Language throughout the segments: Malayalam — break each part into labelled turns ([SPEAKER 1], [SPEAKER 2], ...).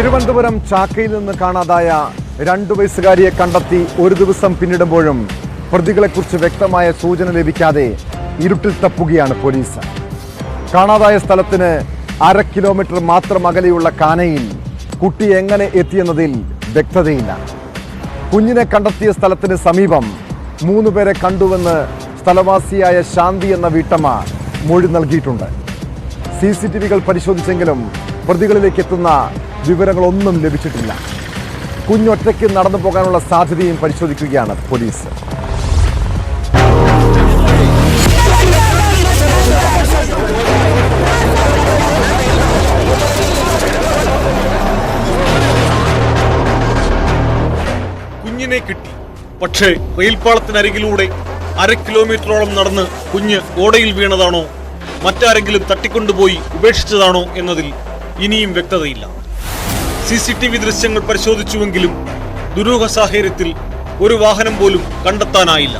[SPEAKER 1] തിരുവനന്തപുരം ചാക്കയിൽ നിന്ന് കാണാതായ രണ്ടു വയസ്സുകാരിയെ കണ്ടെത്തി ഒരു ദിവസം പിന്നിടുമ്പോഴും പ്രതികളെക്കുറിച്ച് വ്യക്തമായ സൂചന ലഭിക്കാതെ ഇരുട്ടിൽ തപ്പുകയാണ് പോലീസ്. കാണാതായ സ്ഥലത്തിന് അര കിലോമീറ്റർ മാത്രം അകലെയുള്ള കാനയിൽ കുട്ടി എങ്ങനെ എത്തിയെന്നതിൽ വ്യക്തതയില്ല. കുഞ്ഞിനെ കണ്ടെത്തിയ സ്ഥലത്തിന് സമീപം മൂന്ന് പേരെ കണ്ടുവെന്ന് സ്ഥലവാസിയായ ശാന്തി എന്ന വീട്ടമ്മ മൊഴി നൽകിയിട്ടുണ്ട്. സി സി ടി വികൾ പരിശോധിച്ചെങ്കിലും പ്രതികളിലേക്ക് എത്തുന്ന വിവരങ്ങളൊന്നും ലഭിച്ചിട്ടില്ല. കുഞ്ഞൊറ്റയ്ക്ക് നടന്നു പോകാനുള്ള സാധ്യതയും പരിശോധിക്കുകയാണ് പോലീസ്.
[SPEAKER 2] കുഞ്ഞിനെ കിട്ടി. പക്ഷേ റെയിൽപാളത്തിനരികിലൂടെ അര കിലോമീറ്ററോളം നടന്ന് കുഞ്ഞ് ഓടയിൽ വീണതാണോ? മറ്റാരെങ്കിലും തട്ടിക്കൊണ്ടുപോയി ഉപേക്ഷിച്ചതാണോ എന്നതിൽ ഇനിയും വ്യക്തതയില്ല. സി സി ടി വി ദൃശ്യങ്ങൾ പരിശോധിച്ചുവെങ്കിലും ദുരൂഹ സാഹചര്യത്തിൽ ഒരു വാഹനം പോലും കണ്ടെത്താനായില്ല.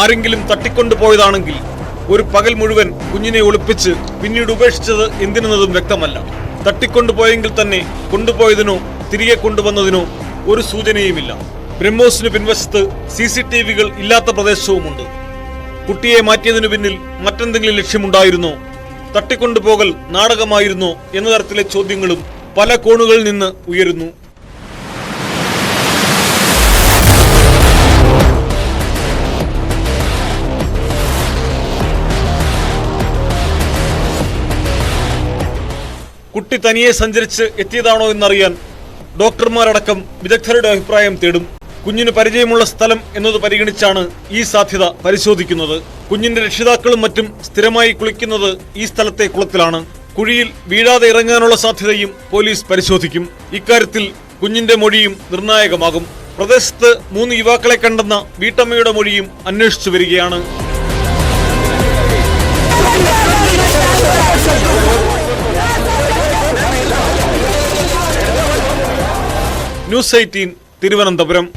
[SPEAKER 2] ആരെങ്കിലും തട്ടിക്കൊണ്ടുപോയതാണെങ്കിൽ ഒരു പകൽ മുഴുവൻ കുഞ്ഞിനെ ഒളിപ്പിച്ച് പിന്നീട് ഉപേക്ഷിച്ചത് എന്തിനെന്നതും വ്യക്തമല്ല. തട്ടിക്കൊണ്ടുപോയെങ്കിൽ തന്നെ കൊണ്ടുപോയതിനോ തിരികെ കൊണ്ടുവന്നതിനോ ഒരു സൂചനയുമില്ല. ബ്രഹ്മോസിന് പിൻവശത്ത് സി സി ടി വികൾ ഇല്ലാത്ത പ്രദേശവുമുണ്ട്. കുട്ടിയെ മാറ്റിയതിനു പിന്നിൽ മറ്റെന്തെങ്കിലും ലക്ഷ്യമുണ്ടായിരുന്നോ? തട്ടിക്കൊണ്ടുപോകൽ നാടകമായിരുന്നോ എന്ന തരത്തിലെ ചോദ്യങ്ങളും പല കോണുകളിൽ നിന്ന് ഉയരുന്നു. കുട്ടി തനിയെ സഞ്ചരിച്ച് എത്തിയതാണോ എന്നറിയാൻ ഡോക്ടർമാരടക്കം വിദഗ്ധരുടെ അഭിപ്രായം തേടും. കുഞ്ഞിന് പരിചയമുള്ള സ്ഥലം എന്നത് പരിഗണിച്ചാണ് ഈ സാധ്യത പരിശോധിക്കുന്നത്. കുഞ്ഞിന്റെ രക്ഷിതാക്കളും മറ്റും സ്ഥിരമായി കുളിക്കുന്നത് ഈ സ്ഥലത്തെ കുളത്തിലാണ്. കുഴിയിൽ വീഴാതെ ഇറങ്ങാനുള്ള സാധ്യതയും പോലീസ് പരിശോധിക്കും. ഇക്കാര്യത്തിൽ കുഞ്ഞിന്റെ മൊഴിയും നിർണായകമാകും. പ്രദേശത്ത് മൂന്ന് യുവാക്കളെ കണ്ടെന്ന വീട്ടമ്മയുടെ മൊഴിയും അന്വേഷിച്ചു വരികയാണ്. News eighteen Thiruvananthapuram.